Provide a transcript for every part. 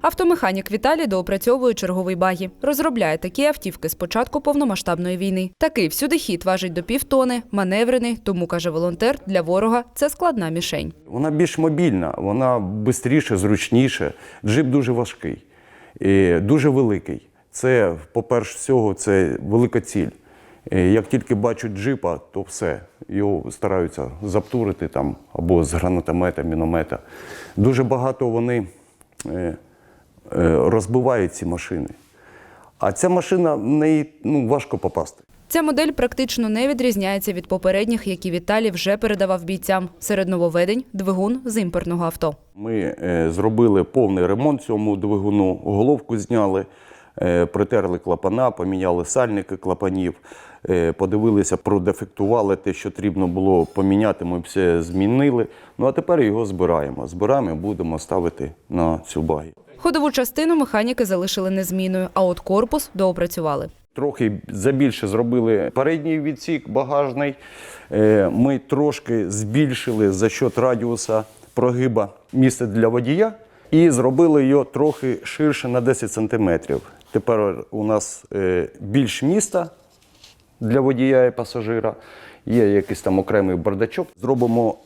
Автомеханік Віталій доопрацьовує черговий багі. Розробляє такі автівки з початку повномасштабної війни. Такий всюди хід важить до півтони, маневрений, тому каже волонтер, для ворога це складна мішень. Вона більш мобільна, вона швидше, зручніше. Джип дуже важкий, і дуже великий. Це, по-перше, всього, це велика ціль. Як тільки бачать джипа, то все, його стараються заптурити там або з гранатомета, міномета. Дуже багато вони е, розбивають ці машини. А ця машина в неї ну, важко попасти. Ця модель практично не відрізняється від попередніх, які Віталій вже передавав бійцям. Серед нововведень – двигун з імпортного авто. Ми е, зробили повний ремонт цьому двигуну, головку зняли, е, притерли клапана, поміняли сальники клапанів, е, подивилися, продефектували те, що потрібно було поміняти. Ми все змінили. Ну а тепер його збираємо. Збираємо і будемо ставити на цю багі. Ходову частину механіки залишили незмінною, а от корпус доопрацювали. Трохи забільше зробили передній відсік багажний. Е, Ми трошки збільшили за счет радіуса прогиба місце для водія і зробили його трохи ширше на 10 сантиметрів. Тепер у нас е, більш міста для водія і пасажира. Є якийсь там окремий бардачок. Зробимо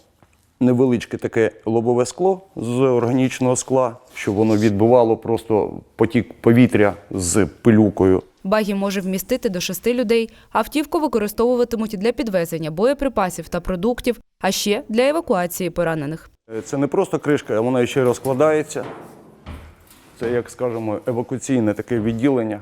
невеличке таке лобове скло з органічного скла, щоб воно відбивало просто потік повітря з пилюкою. Багі може вмістити до шести людей. Автівку використовуватимуть для підвезення боєприпасів та продуктів, а ще для евакуації поранених. Е, Це не просто кришка, вона ще розкладається. Це, як скажемо, евакуаційне таке відділення.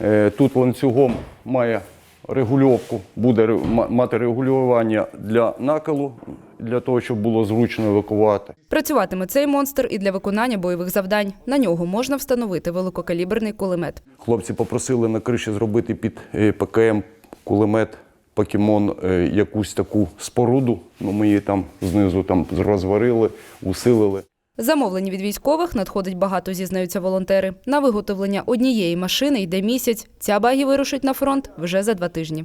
Е, Тут ланцюгом має регульовку, буде мати регулювання для накалу, для того, щоб було зручно евакувати. Працюватиме цей монстр і для виконання бойових завдань. На нього можна встановити великокаліберний кулемет. Хлопці попросили на криші зробити під е, ПКМ кулемет покемон е, якусь таку споруду. Ну, ми її там знизу там розварили, усилили. Замовлень від військових надходить багато, зізнаються волонтери. На виготовлення однієї машини йде місяць. Ця багі вирушить на фронт вже за два тижні.